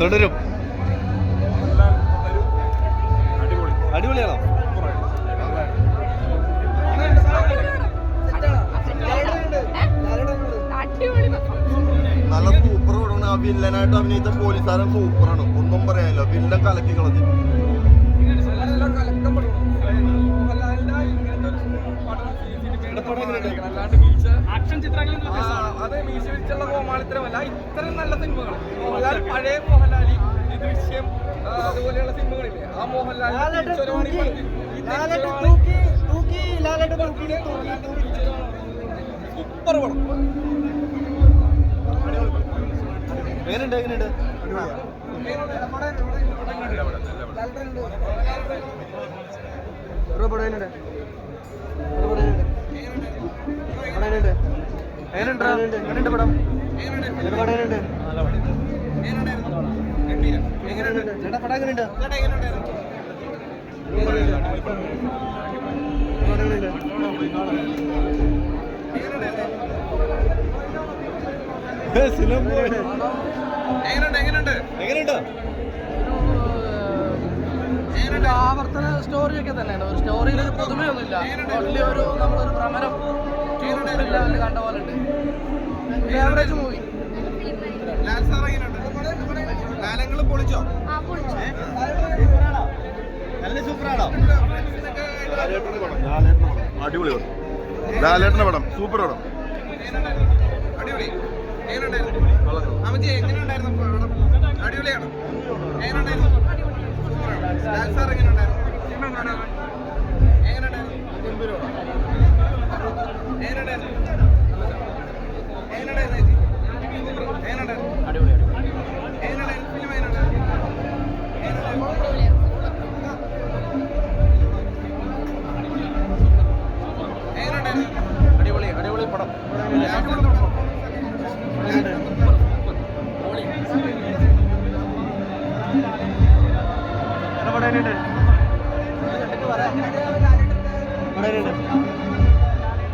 തുടരും. അടിപൊളി അടിപൊളിയാണോ? അടിപൊളി നല്ല സൂപ്പർ വിടണം ആ വില്ലനായിട്ട് അഭിനയിച്ച പോലീസുകാരൻ സൂപ്പറാണ്. ഒന്നും പറയാനില്ല. വില്ലൻ കലക്കി കളഞ്ഞു ആക്ഷൻ ചിത്രങ്ങളിൽ അതെ മീശ വെച്ചുള്ള കോമാളിത്തരമല്ല ഇത്രയും നല്ല സിനിമകൾ മോഹൻലാൽ പഴയ മോഹൻലാലി ഈ ദൃശ്യം അതുപോലെയുള്ള സിനിമകളില്ലേ? ആ മോഹൻലാൽ സൂപ്പർ പടം എങ്ങനെയുണ്ട്? എങ്ങനെയുണ്ട് പടം എങ്ങനെയുണ്ട്? എങ്ങനെയുണ്ട്? എങ്ങനെയുണ്ട് ആവർത്തന സ്റ്റോറിയൊക്കെ തന്നെയാണ്. ഒരു സ്റ്റോറിയിൽ പുതുമയൊന്നുമില്ല. വലിയൊരു നമ്മളൊരു ലെവലിൽ കണ്ട പോലെ ഉണ്ട്. ആവറേജ് മൂവി ലാൽ സാർ എങ്ങനെയുണ്ട് ലാലങ്ങൾ പൊളിച്ചോ? ആ പൊളിച്ചു. നല്ല സൂപ്പറാണോ? അടിപൊളി പടം. ലാലേട്ടന്റെ പടം. സൂപ്പർ പടം? അടിപൊളി അടിപൊളിയാണ് എങ്ങനെയുണ്ടായിരുന്നു? എങ്ങനെയുണ്ടായിരുന്നു?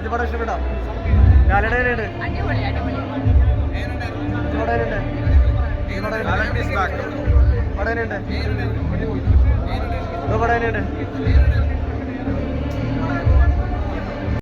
ഇത് പടം ഇഷ്ടപ്പെട്ടോ? പടേനുണ്ട് പടേനുണ്ട് പടേനുണ്ട്